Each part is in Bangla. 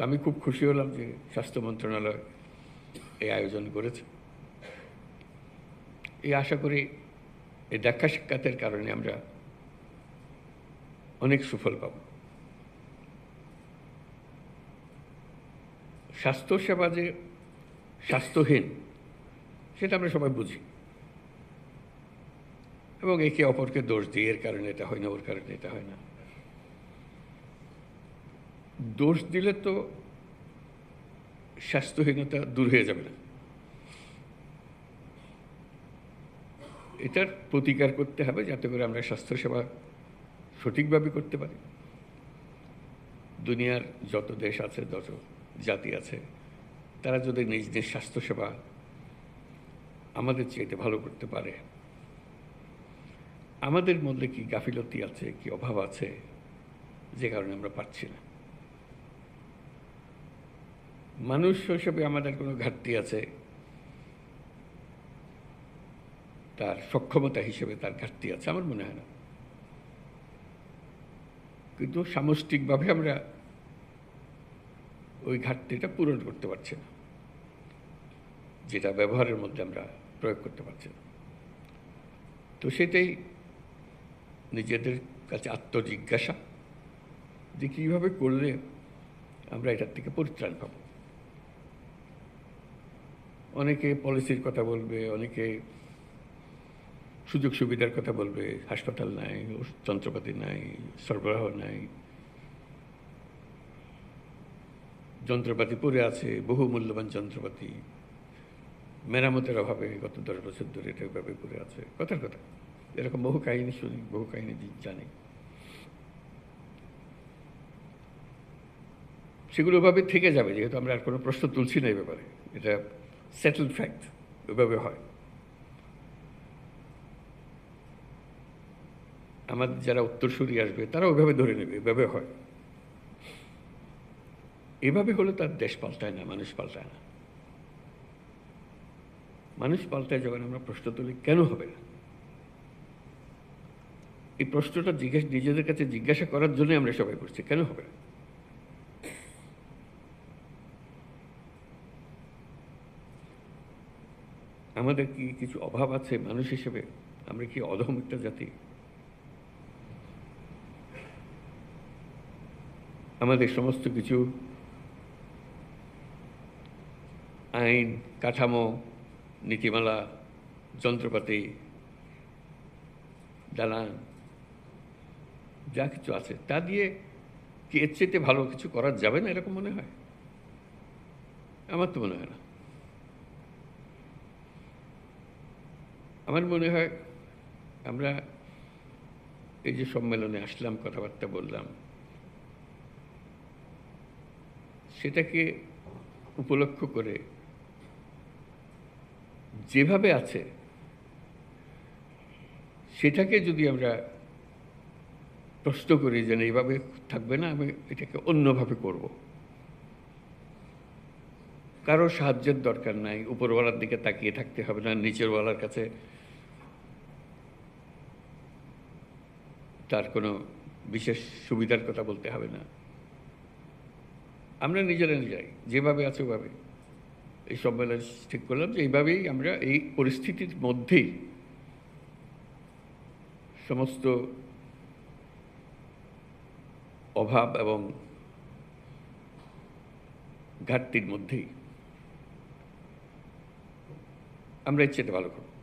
তো আমি খুব খুশি হলাম যে স্বাস্থ্য মন্ত্রণালয় এই আয়োজন করেছে। এই আশা করি এই দেখা সাক্ষাতের কারণে আমরা অনেক সুফল পাব। স্বাস্থ্যসেবা যে স্বাস্থ্যহীন, সেটা আমরা সবাই বুঝি। এবং একে অপরকে দোষ দিই এর কারণে এটা হয় না, ওর কারণে এটা হয় না। দোষ দিলে তো স্বাস্থ্যহীনতা দূর হয়ে যাবে না। এটার প্রতিকার করতে হবে যাতে করে আমরা স্বাস্থ্যসেবা সঠিকভাবে করতে পারি। দুনিয়ার যত দেশ আছে, যত জাতি আছে, তারা যদি নিজ নিজ স্বাস্থ্যসেবা আমাদের চাইতে ভালো করতে পারে, আমাদের মধ্যে কি গাফিলতি আছে, কি অভাব আছে, যে কারণে আমরা পাচ্ছি না। মানুষ হিসেবে আমাদের কোনো ঘাটতি আছে। তার সক্ষমতা হিসেবে তার ঘাটতি আছে, আমার মনে হয় না। কিন্তু সামষ্টিকভাবে আমরা ওই ঘাটতিটা পূরণ করতে পারছি না, যেটা ব্যবহারের মধ্যে আমরা প্রয়োগ করতে পারছি না। তো সেটাই নিজেদের কাছে আত্মজিজ্ঞাসা যে কীভাবে করলে আমরা এটার থেকে পরিত্রাণ পাব। অনেকে পলিসির কথা বলবে, অনেকে সুযোগ সুবিধার কথা বলবে, হাসপাতাল নাই, যন্ত্রপাতি নাই, সরবরাহ নাই। যন্ত্রপাতি পড়ে আছে, বহু মূল্যবান যন্ত্রপাতি। মেরামতের অভাবে গত দশ বছর ধরে এটা এভাবে পড়ে আছে। কথার কথা। এরকম বহু কাহিনী শুনি, বহু কাহিনী জানি। সেগুলো ওভাবে থেকে যাবে, যেহেতু আমরা আর কোনো প্রশ্ন তুলছি না এই ব্যাপারে। এটা সেটেল ফ্যাক্ট ওইভাবে হয় আমাদের যারা উত্তরসূরি আসবে, তারা ওইভাবে ধরে নেবে এভাবে হয়। এভাবে হলে তার দেশ পাল্টায় না, মানুষ পাল্টায় না। মানুষ পাল্টায় যখন আমরা প্রশ্ন তুলি, কেন হবে না? এই প্রশ্নটা জিজ্ঞেস, নিজেদের কাছে জিজ্ঞাসা করার জন্যই আমরা সবাই করছি, কেন হবে না? আমাদের কি কিছু অভাব আছে মানুষ হিসেবে? আমরা কি অধম একটা জাতি? আমাদের সমস্ত কিছু আইন, কাঠামো, নীতিমালা, যন্ত্রপাতি, দালান, যা কিছু আছে, তা দিয়ে কি এর চেয়ে ভালো কিছু করা যাবে না এরকম মনে হয়? আমার তো মনে হয় না। আমার মনে হয় আমরা এই যে সম্মেলনে আসলাম, কথাবার্তা বললাম, সেটাকে উপলক্ষ করে যেভাবে আছে, সেটাকে যদি আমরা প্রশ্ন করি যে এইভাবে থাকবে না, আমি এটাকে অন্যভাবে করব। কারও সাহায্যের দরকার নাই, উপরওয়ালার দিকে তাকিয়ে থাকতে হবে না, নিচেরওয়ালার কাছে তার কোনো বিশেষ সুবিধার কথা বলতে হবে না। আমরা নিজেরা নিজেরাই, যেভাবে আছে ওভাবে। এই সম্মেলন ঠিক করলাম যে এইভাবেই আমরা এই পরিস্থিতির মধ্যেই সমস্ত অভাব এবং ঘাটতির মধ্যেই আমরা চেয়ে ভালো করব।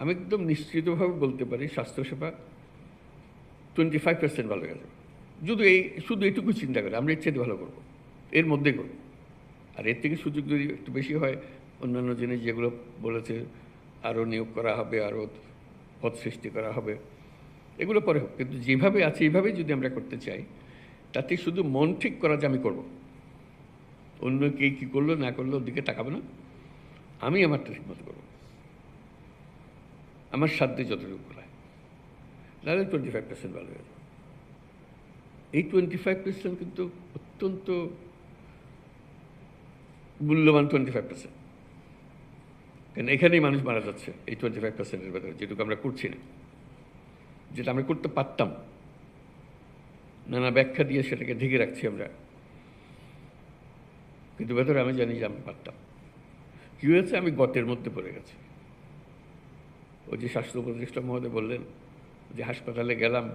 আমি একদম নিশ্চিতভাবে বলতে পারি স্বাস্থ্যসেবা টোয়েন্টি ফাইভ পার্সেন্ট ভালো যাবে শুধু এই, শুধু এইটুকু চিন্তা করে, আমরা চেয়ে ভালো করব। এর মধ্যে করব। আর এর থেকে সুযোগ যদি একটু বেশি হয়, অন্যান্য জিনিস যেগুলো বলেছে আরও নিয়োগ করা হবে আরও পদ সৃষ্টি করা হবে, এগুলো পরে হোক। কিন্তু যেভাবে আছে, এইভাবেই যদি আমরা করতে চাই, তাতে শুধু মন ঠিক করা যে আমি করব। অন্য কে কী করল, না করল, ওদিকে দিকে তাকাবো না। আমি আমারটা ঠিক মতো করব। আমার সাধ্যে যতটুকু করায় তাহলে টোয়েন্টি ফাইভ পার্সেন্ট ভালো হয়ে যাবে এই টোয়েন্টি ফাইভ পার্সেন্ট কিন্তু অত্যন্ত মূল্যবান টোয়েন্টি ফাইভ পার্সেন্ট কারণ এখানেই মানুষ মারা যাচ্ছে এই টোয়েন্টি ফাইভ পার্সেন্টের ভেতরে, যেটুকু আমরা করছি না। যেটা আমরা করতে পারতাম। নানা ব্যাখ্যা দিয়ে সেটাকে ঢেকে রাখছি আমরা। কিন্তু ভেতরে আমি জানি যে আমি পারতাম। কী হয়েছে আমি গতের মধ্যে পড়ে গেছি। ওই যে স্বাস্থ্য উপদেষ্টা মহোদয় বললেন যে হাসপাতালে গেলাম,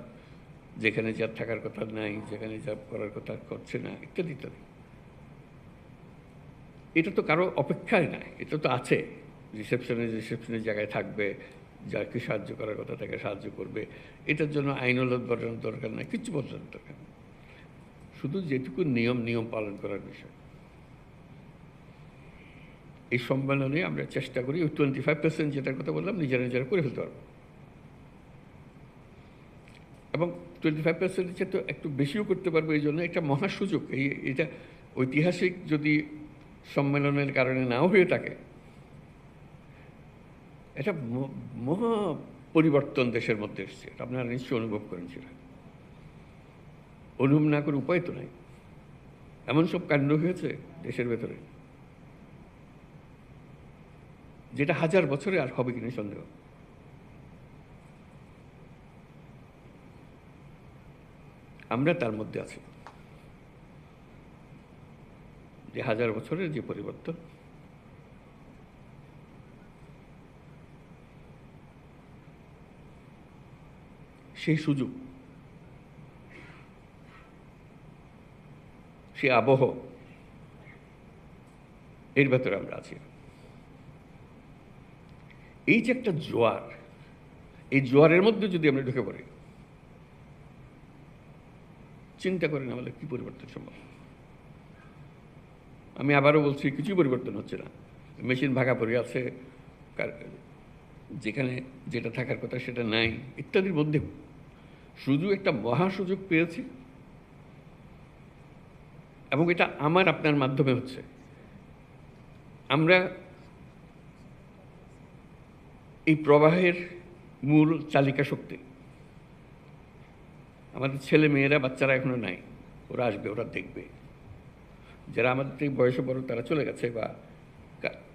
যেখানে যা থাকার কথা নাই, যেখানে যা করার কথা করছে না, ইত্যাদি ইত্যাদি। এটা তো কারও অপেক্ষায় না এটা তো আছে। রিসেপশনে রিসেপশনের জায়গায় থাকবে, যাকে সাহায্য করার কথা তাকে সাহায্য করবে। এটার জন্য আইনলত বদলানোর দরকার নাই কিচ্ছু বদলানোর দরকার শুধু যেটুকু নিয়ম নিয়ম পালন করার বিষয়। এই সম্মেলনে আমরা চেষ্টা করি ওই টোয়েন্টি ফাইভ পার্সেন্ট যেটার কথা বললাম নিজেরা নিজেরা করে ফেলতে পারব। এবং টোয়েন্টি ফাইভ পার্সেন্টের চেয়ে তো একটু বেশিও করতে পারব এই জন্য এটা মহা সুযোগ। এই, এটা ঐতিহাসিক যদি সম্মেলনের কারণে নাও হয়ে থাকে এটা মহা পরিবর্তন দেশের মধ্যে এসছে। আপনারা নিশ্চয়ই অনুভব করেন সেটা। অনুভব না করে উপায় তো নাই। এমন সব কাণ্ড হয়েছে দেশের ভেতরে। যেটা হাজার বছরে আর হবে কিনা সন্দেহ। আমরা তার মধ্যে আছি। যে হাজার বছরের যে পরিবর্তন। সেই সুযোগ। সে আবহ। এর ভেতরে আমরা আছি। এই যে একটা জোয়ার, এই জোয়ারের মধ্যে যদি আমরা ঢুকে পড়ি, চিন্তা করেন আমাদের কি পরিবর্তন সম্ভব? আমি আবারও বলছি, কিছুই পরিবর্তন হচ্ছে না। মেশিন ভাগা পড়ে আছে যেখানে যেটা থাকার কথা সেটা নাই, ইত্যাদির মধ্যে শুধু একটা মহা সুযোগ পেয়েছি। এবং এটা আমার আপনার মাধ্যমে হচ্ছে। আমরা এই প্রবাহের মূল চালিকা শক্তি। আমাদের ছেলে মেয়েরা, বাচ্চারা এখনও নাই। ওরা আসবে, ওরা দেখবে। যারা আমাদের থেকে বয়সে বড়, তারা চলে গেছে বা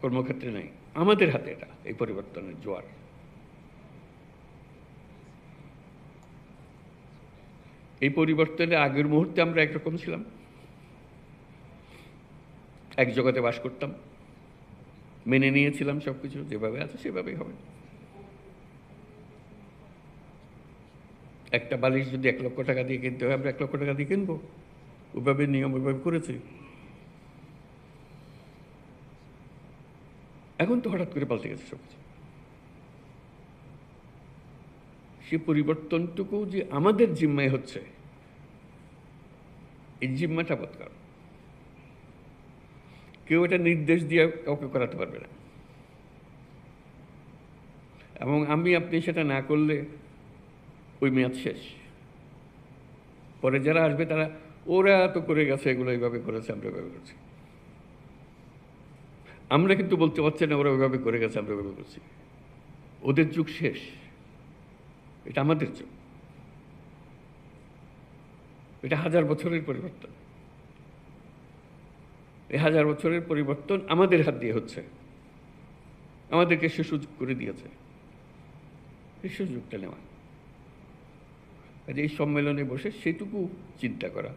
কর্মক্ষেত্রে নাই। আমাদের হাতে এটা, এই পরিবর্তনের জোয়ার। এই পরিবর্তনের আগের মুহূর্তে আমরা একরকম ছিলাম। এক জগতে বাস করতাম। মেনে নিয়েছিলাম সব কিছু যেভাবে আছে সেভাবেই হবে। একটা বালিশ যদি এক লক্ষ টাকা দিয়ে কিনতে হয়, আমরা এক লক্ষ টাকা দিয়ে কিনবো। ওইভাবে নিয়ম ওইভাবে করেছি। এখন তো হঠাৎ করে পাল্টে গেছে সব কিছু সে পরিবর্তনটুকু যে আমাদের জিম্মায় হচ্ছে, এই জিম্মাটা বদকার কেউ এটা নির্দেশ দিয়ে কাউকে করাতে পারবে না। এবং আমি আপনি সেটা না করলে ওই মেয়াদ শেষ। পরে যারা আসবে তারা, ওরা তো করে গেছে, এগুলো এইভাবে করেছে, আমরা এভাবে করছি। আমরা কিন্তু বলতে পারছি না ওরা ওইভাবে করে গেছে, আমরা ওইভাবে করছি। ওদের যুগ শেষ। এটা আমাদের যুগ। এটা হাজার বছরের পরিবর্তন। এই হাজার বছরের পরিবর্তন আমাদের হাত দিয়ে হচ্ছে। আমাদেরকে সে সুযোগ করে দিয়েছে। এই সুযোগটা নেওয়া। এই সম্মেলনে বসে সেটুকু চিন্তা করা।